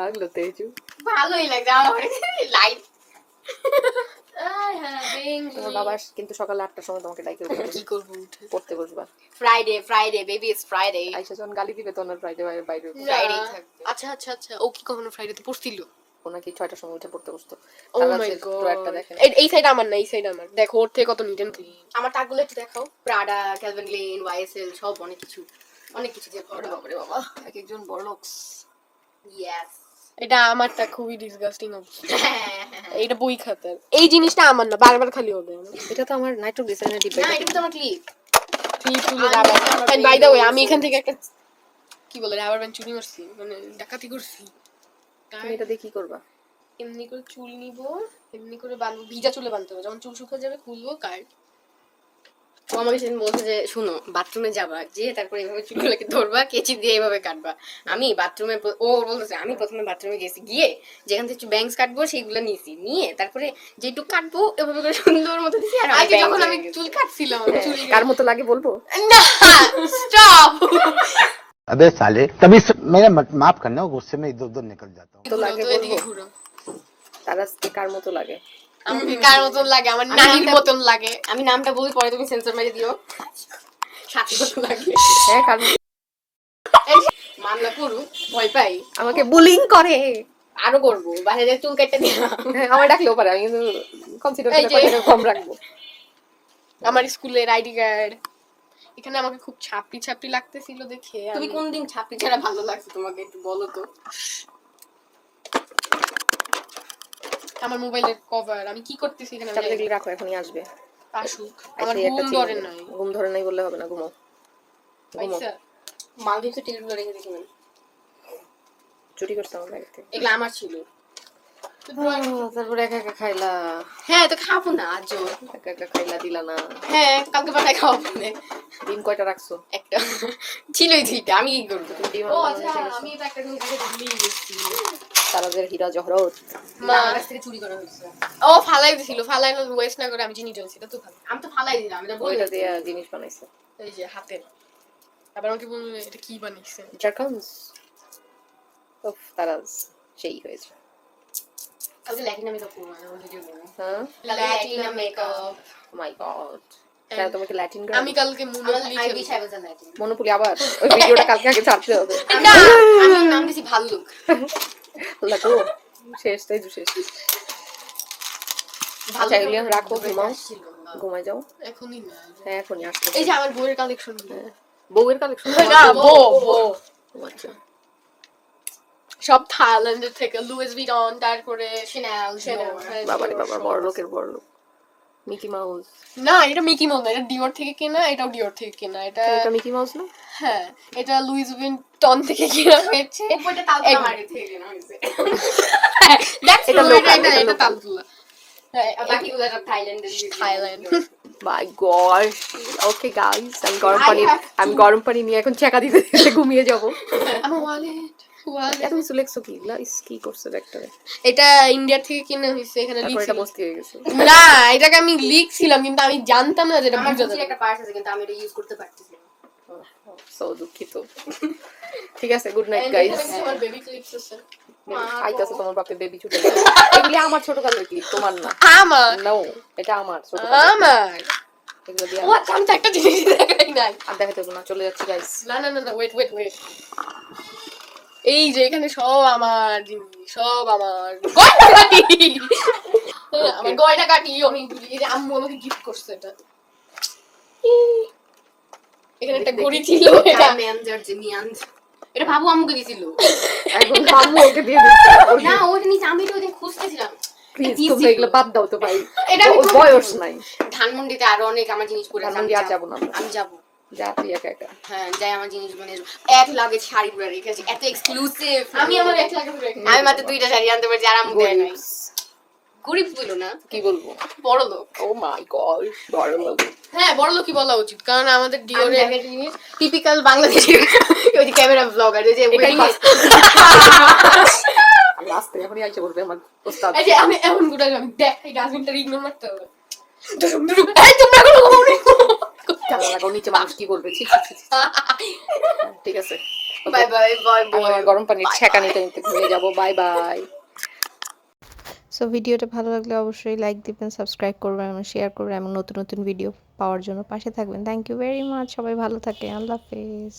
লাগল তেজু ভালোই লাগছে আমার লাইট তোমার বাবা কিন্তু সকালে আটটার সময় তোমাকে ডাইকে কি করব পড়তে বসবা। Friday Friday baby is Friday আইসা যখন গালি দিবে তখন ফ্রাইডে বাইরে বাইরে থাকবে। আচ্ছা আচ্ছা আচ্ছা ও কি কখনো ফ্রাইডেতে পড়ছিল? ওনাকে ছয়টার সময় উঠে পড়তে বসতো। ও মাই গড এই সাইড আমার না এই সাইড আমার। দেখো ওর থেকে কত নিট এন্ড ক্লিন আমার টাকগুলো একটু দেখাও। প্রাডা ক্যালভিন ক্লিন ওয়াইএসএল সব অনেক কিছু। অনেক কিছু যে ওরে বাবা এক একজন বড় লোকস ইয়েস এটা আমারটা খুবই ডিসগাস্টিং অবস্থা। এটা বই খাতার এই জিনিসটা আমার না বারবার খালি হবে। এটা তো আমার নাইট্রোগ্লিসারিনের ডিব্বা না এটা তো আমার ক্লিপ ক্লিপ তুলে rubber and by the way আমি এখান থেকে একটা কি বলে রাবার ব্যান্ড চুরি মারছি মানে ডাকাতি করছি। তুমি এটা দিয়ে কি করবা? এমনি করে চুল নিব এমনি করে বাঁধবো ভিজা চুলে বাঁধতে হবে। যখন চুল শুকিয়ে যাবে খুলবো কাট। ও আমাকে সেদিন বলছে যে শুনো বাথরুমে যাবা যে তারপরে এভাবে চুলগুলোকে ধরবা কেচি দিয়ে এভাবে কাটবা আমি বাথরুমে ও বলতেছে আমি প্রথমে বাথরুমে গেছি গিয়ে যেখান থেকে ব্যাংকস কাটবো সেইগুলো নিয়েছি নিয়ে তারপরে যেটুকু কাটবো এভাবে করে সুন্দর মতো দিছি আর আমার আগে bangs যখন হয়ে আমি গেছে। চুল কাটছিলাম চুল কার মতো লাগে বলবো না স্টপ अबे साले तभी स... मेरा मत- माफ करना गुस्से में इधर उधर निकल जाता हूँ তো লাগে এদিকে বলবো ঘুরো তারা কার মতো লাগে আমাকে কার মতন লাগে? আমার আমি নানির মতন লাগে। আমি নামটা বলি পরে তুমি সেন্সর মেরে দিও। লাগে। হ্যাঁ কার মামলা করুক ভয় পাই। আমাকে বুলিং করে। আরও করব। বাইরে চুল কেটে দিয়া হ্যাঁ আমার ডাকলেও পারে আমি কিন্তু কনসিডার করে কম রাখব। আমার স্কুলের আইডি কার্ড। এখানে আমাকে খুব ছাপড়ি ছাপড়ি লাগতেছিল দেখে। তুমি কোন দিন ছাপড়ি ছাড়া ভালো লাগছে তোমাকে একটু বলো তো। আমার মোবাইলের কভার আমি কি করতেছি এখানে? চাপে দেখলে রাখো এখনই আসবে। আসুক আমার ঘুম ধরে নাই। ঘুম ধরে নাই বললে হবে না ঘুমো। ঘুমো। পাইছা? মালদ্বীপের টিকিটগুলো রেখে দেখবেন চুরি করছে আমার থেকে এগুলো আমার ছিল। তারপরে একা একা খাইলা। হ্যাঁ তো খাব না আজ একা একা খাইলা দিলা না। হ্যাঁ কালকে বাসায় খাওয়াবো না। ডিম কয়টা রাখছো? একটা। ছিলই দুইটা আমি কি করব? ডিম ও আচ্ছা আমি এটা একটা আগে হীরা জহরত। মা। আমার থেকে চুরি করা হয়েছে। ও ফালাই দিছিল ফালাই ওয়েস্ট না করে আমি চিনি জ্বলছি এটা তো ভালো। আমি তো ফালাই দিলাম আমি তো বলে ওইটা দিয়ে জিনিস বানাইছে। এই যে হাতের। আবার আমাকে এটা কি জারকান্স উফ তারাজ সেই হয়েছে। কালকে ল্যাটিনা মেকআপ করব না ভিডিও করব হ্যাঁ? ল্যাটিনা মেকআপ মাই গড তোমাকে ল্যাটিন আমি কালকে মনোপলি আবার? ওই ভিডিওটা কালকে আগে ছাড়তে হবে। না! আমি ওর নাম দিছি ভাল্লুক। আল্লাহ শেষ তাই শেষ। আচ্ছা রাখো ঘুমাও। ঘুমাই যাও। এখনই না। হ্যাঁ এখনই আসতে এই যে আমার বইয়ের কালেকশন বউয়ের কালেকশন না বো আচ্ছা। সব থাইল্যান্ডের থেকে লুইস ভিটন তারপরে হ্যাঁ, বাবা বড় লোকের বড় লোক মিকি মাউস না এটা মিকি মাউস না এটা ডিওর থেকে কেনা এটাও ডিওর থেকে কেনা এটা এটা মিকি মাউস না? হ্যাঁ এটা লুইস ভিটন থেকে কেনা হয়েছে। বইটা তালতলা থেকে কেনা হয়েছে। That's এটা এটা এটা এটা। তালতলা। আমি গরম পানি have গরম পানি নিয়ে এখন চেকা দিতে দিতে ঘুমিয়ে যাব। ওয়ালেট এত কি? লাইস কি করছ ব্যাগটারে এটা ইন্ডিয়া থেকে কেনা হয়েছে এখানে লিখছিল এটা বস্তি হয়ে গেছে। না এটাকে আমি লিখছিলাম কিন্তু আমি জানতাম না বুঝা বুঝি একটা পার্স আছে কিন্তু আমি এটা ইউজ করতে পারতেছি না। সো দুঃখিত। ঠিক আছে গুড নাইট গাইস আমার বেবি ক্লিপস আছে আইতাছে তোমার বাপের বেবি ছুটে এগুলি আমার ছোট কালের ক্লিপ তোমার না। আমার? নো এটা আমার ছোট আমার? ও আচ্ছা আমি তো একটা জিনিস দেখাই নাই। আর দেখাতে না চলে যাচ্ছি গাইস না না না ওয়েট ওয়েট ওয়েট এই যে এখানে সব আমার জিনিস সব আমার গয়না কাটি হ্যাঁ, আমার গয়না কাটি আমি এই যে আম্মু আমাকে গিফট করছে এটা। এখানে একটা ঘড়ি ছিল এটা মিয়ানজার যে মিয়ানজ এটা বাবু আম্মুকে দিছিল। এখন আম্মু ওকে দিয়ে দিচ্ছে। না নিচে আমি তো ওদিন খুঁজতেছিলাম। প্লিজ দিয়েছিল। এগুলো বাদ দাও তো ভাই। এটা আমি ওর খুব- বয়স নাই। ধানমন্ডিতে আরও অনেক আমার জিনিস পড়ে ধানমন্ডি আমি আর যাব। না আমি যাব। যা তুই একা একা। হ্যাঁ যাই আমার জিনিস এক লাগে শাড়ি পরে রেখেছি। এত এক্সক্লুসিভ আমি আমার এক লাখ করে আমি মাত্র দুইটা শাড়ি আনতে পারছি আর আম্মু দেয় নাই। গরিব বলো না। কি বলব? বড় লোক। ও মাই গড বড় লোক। হ্যাঁ বড় লোকই বলা উচিত কারণ আমাদের জিনিস টিপিক্যাল বাংলাদেশি ওই যে ক্যামেরা ব্লগার এখনই আইসে বলবে আমার প্রস্তাব এই যে আমি এমনগুলো আমি দেখ এই ডাস্টবিনটা ইগনোর মারতে হবে। দুরুম দুরুম এই তোমরা কোনো ঘুমাও নি কেমন লাগাও নিচে মানুষ কি বলবে। ঠিক আছে। Bye bye bye bye. গরম পানির নিতে নিতে ঘুমিয়ে যাব। Bye bye. সো ভিডিওটা ভালো লাগলে অবশ্যই লাইক দিবেন সাবস্ক্রাইব করবেন এবং শেয়ার করবেন এবং নতুন নতুন ভিডিও পাওয়ার জন্য। পাশে থাকবেন। থ্যাংক ইউ ভেরি মাচ সবাই ভালো থাকে আল্লাহ হাফেজ।